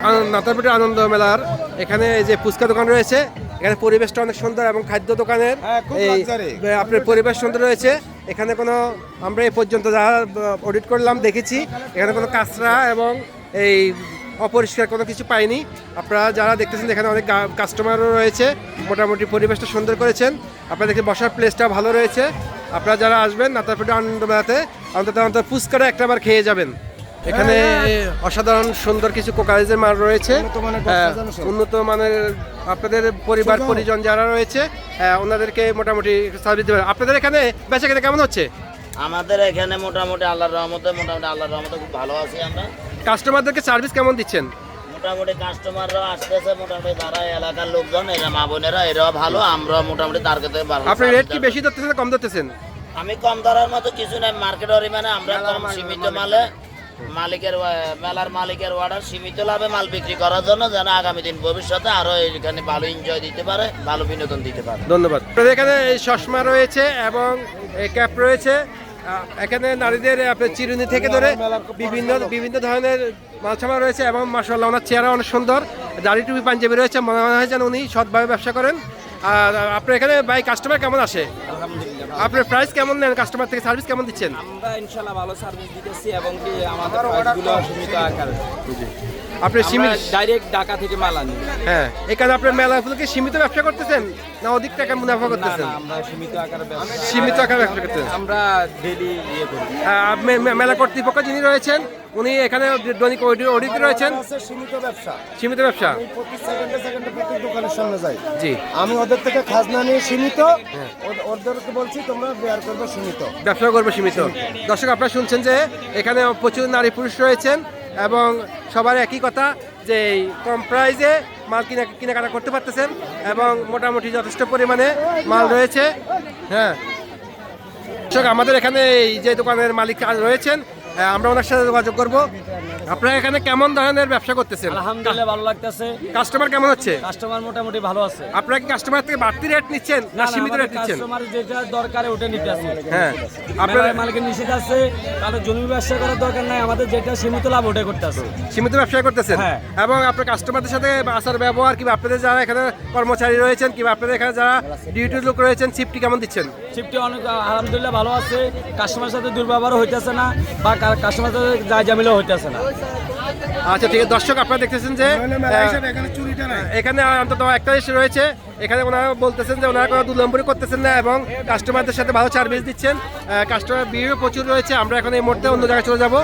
আনন্দ- নাতারপুরের আনন্দ মেলার। এখানে এই যে ফুচকা দোকান রয়েছে এখানে পরিবেশটা অনেক সুন্দর এবং খাদ্য দোকানের হ্যাঁ, এই আপনার পরিবেশ সুন্দর রয়েছে। এখানে কোনো আমরা এই পর্যন্ত যারা অডিট করলাম দেখেছি। এখানে কোনো কাঁচরা এবং এই অপরিষ্কার কোনো কিছু পাইনি। আপনারা যারা দেখতেছেন এখানে অনেক কাস্টমারও রয়েছে। মোটামুটি পরিবেশটা সুন্দর করেছেন। আপনারা দেখে বসার প্লেসটা ভালো রয়েছে। আপনারা যারা আসবেন নাতারপুরের আনন্দ মেলাতে অন্তত অন্তত ফুচকাটা একটাবার খেয়ে যাবেন। এখানে অসাধারণ সুন্দর কিছু কোকারেজের মাল রয়েছে। উন্নত মানের আপনাদের পরিবার পরিজন যারা রয়েছে ওনাদেরকে মোটামুটি সার্ভিস দেবেন আপনাদের এখানে বেচা কেনা কেমন হচ্ছে? আমাদের এখানে মোটামুটি আল্লাহর রহমতে মোটামুটি আল্লাহর রহমতে খুব ভালো আছি আমরা। কাস্টমারদেরকে সার্ভিস কেমন দিচ্ছেন? মোটামুটি কাস্টমাররা আসতেছে মোটামুটি যারা এলাকার লোকজন এরা মা বোনেরা এরাও ভালো আমরা মোটামুটি তার কাছে ভালো আপনি রেট কি বেশি ধরতেছেন না কম ধরতেছেন? আমি কম ধরার মতো কিছু নাই মার্কেটের মানে আমরা কম সীমিত মালে মালিকের মেলার মালিকের অর্ডার সীমিত লাভে মাল বিক্রি করার জন্য যেন আগামী দিন ভবিষ্যতে আরও এখানে ভালো এনজয় দিতে পারে ভালো বিনোদন দিতে পারে। ধন্যবাদ। এখানে এই চশমা রয়েছে এবং এই ক্যাপ রয়েছে। এখানে নারীদের আপনার চিরুনি থেকে ধরে বিভিন্ন বিভিন্ন ধরনের মালসামা রয়েছে এবং মাসাল্লাহ ওনার চেহারা অনেক সুন্দর। দাড়ি টুপি পাঞ্জাবি রয়েছে মনে হয় যেন উনি সৎভাবে ব্যবসা করেন। আর আপনার এখানে বাই কাস্টমার কেমন আসে আপনার প্রাইস কেমন নেন? কাস্টমার থেকে সার্ভিস কেমন দিচ্ছেন? আমরা ইনশাআল্লাহ ভালো সার্ভিস দিতেছি এবং কি আমাদের প্রাইসগুলো সীমিত আকারে। আপনি সীমিত ডাইরেক্ট ঢাকা থেকে মাল আনি। হ্যাঁ। এখানে আপনার মেলাগুলোকে সীমিত ব্যবসা করতেছেন? না অধিক টাকা মুনাফা করতেছেন? আমরা সীমিত আকারে ব্যবসা সীমিত আকারে ব্যবসা করতেছেন। আমরা ডেলি ইয়ে করি। মে- মেলা কর্তৃপক্ষ যিনি রয়েছেন উনি এখানে দৈনিক অডিট রয়েছেন। সীমিত ব্যবসা। সীমিত ব্যবসা। প্রতি সেকেন্ডে সেকেন্ডে প্রত্যেক দোকানের সামনে যাই। জি। আমি ওদের থেকে খাজনা নিয়ে সীমিত। হ্যাঁ। ওদেরকে বলছি তোমরা বেয়ার করবে সীমিত। ব্যবসা করবে সীমিত। দর্শক আপনারা শুনছেন যে এখানে প্রচুর নারী পুরুষ রয়েছেন এবং সবার একই কথা যে এই কম প্রাইজে মাল কিনা কেনাকাটা করতে পারতেছেন এবং মোটামুটি যথেষ্ট পরিমাণে মাল রয়েছে। হ্যাঁ। দর্শক আমাদের এখানে এই যে দোকানের মালিক রয়েছেন আমরা ওনার সাথে যোগাযোগ করব। আপনারা এখানে কেমন ধরনের ব্যবসা করতেছেন? আলহামদুলিল্লাহ ভালো লাগতেছে। কাস্টমার কেমন হচ্ছে? কাস্টমার মোটামুটি ভালো আছে। আপনারা কি কাস্টমার থেকে বাড়তি রেট নিচ্ছেন না সীমিত রেট নিচ্ছেন? কাস্টমার যেটা দরকার ওটা নিতে আছে। হ্যাঁ। আপনার আপনারা মালিকের নিষেধ আছে তাহলে জমি ব্যবসা করার দরকার নাই আমাদের যেটা সীমিত লাভ ওটা করতে আছে। সীমিত ব্যবসা করতেছেন? হ্যাঁ। এবং আপনার কাস্টমারদের সাথে আসার ব্যবহার কিংবা আপনাদের যারা এখানে কর্মচারী রয়েছেন কিংবা আপনাদের এখানে যারা ডিউটি লোক রয়েছেন সিফটি কেমন দিচ্ছেন? শিফটি অনেক আলহামদুলিল্লাহ ভালো আছে। কাস্টমার সাথে দুর্ব্যবহারও হইতেছে না বা কাস্টমার সাথে যা জামিলও হইতেছে না। আচ্ছা ঠিক আছে। দর্শক আপনারা দেখতেছেন যে এখানে অন্তত একটা জিনিস রয়েছে। এখানে ওনারা বলতেছেন যে ওনারা কোনো দুলম্বরি করতেছেন না এবং কাস্টমারদের সাথে ভালো সার্ভিস দিচ্ছেন। কাস্টমার ভিড়ও প্রচুর রয়েছে। আমরা এখন এই মুহূর্তে অন্য জায়গায় চলে যাব।